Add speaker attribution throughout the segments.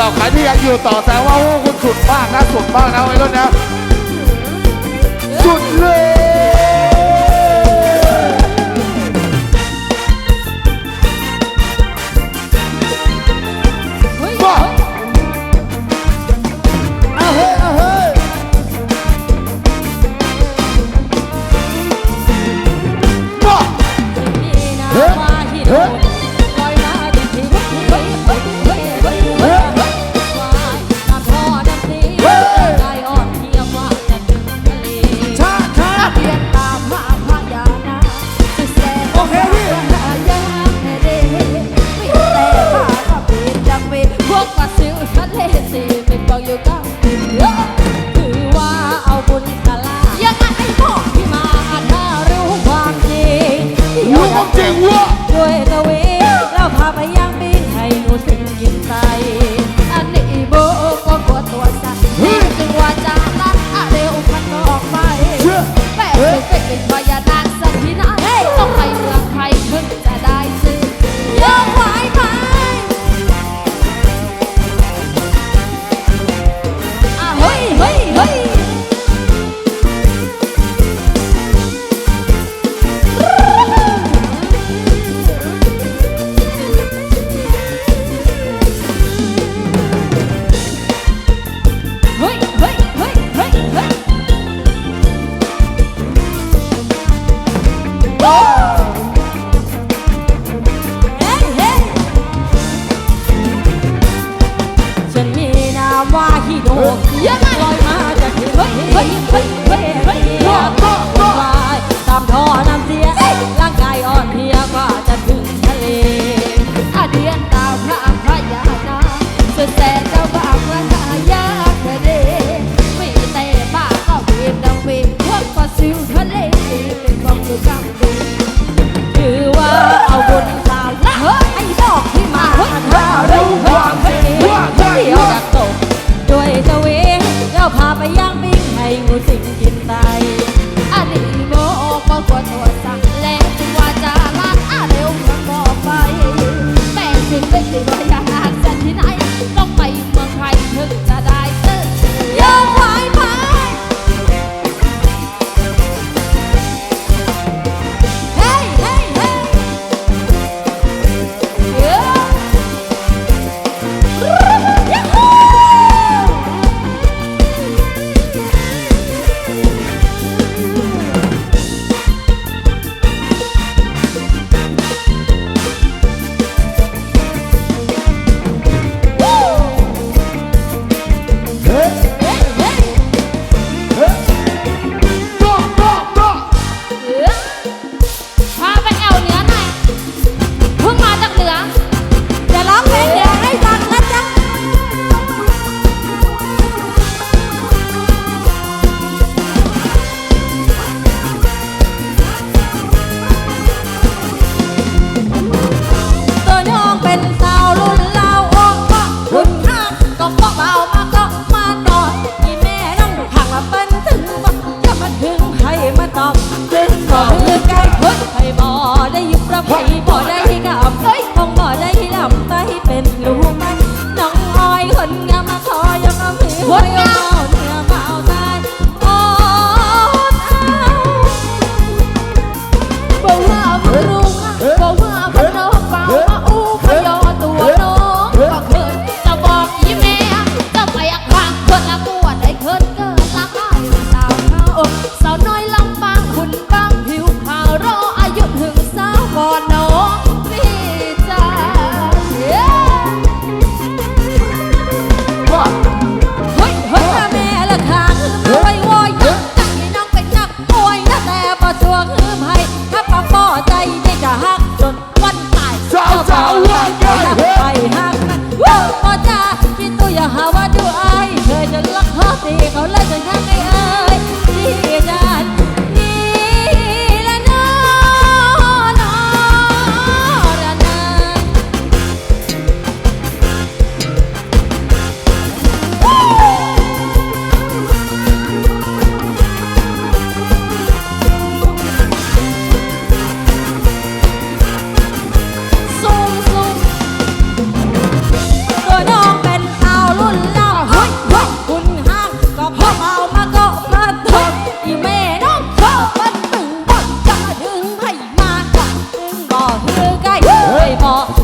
Speaker 1: เราใครที่ยังอยู่ต่อแสดงว่าโอ้คุณสุดมากนะสุดมากนะไอ้รุ่นนะสุดเลย
Speaker 2: แล้วพาไปย่างปิ้งให้งูสิงกินไตอดีโมออกมากวนหัว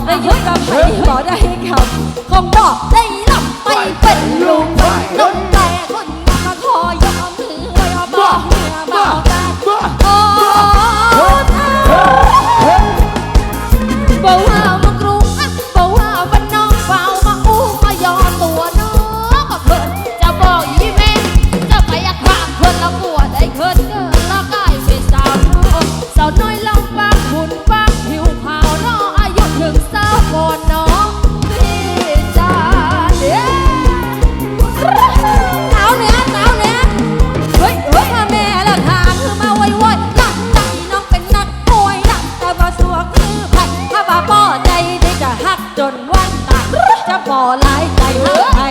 Speaker 2: ได้ยุดกับไผ่ขอได้คำคงบอกได้ บ่หลายใจเฮา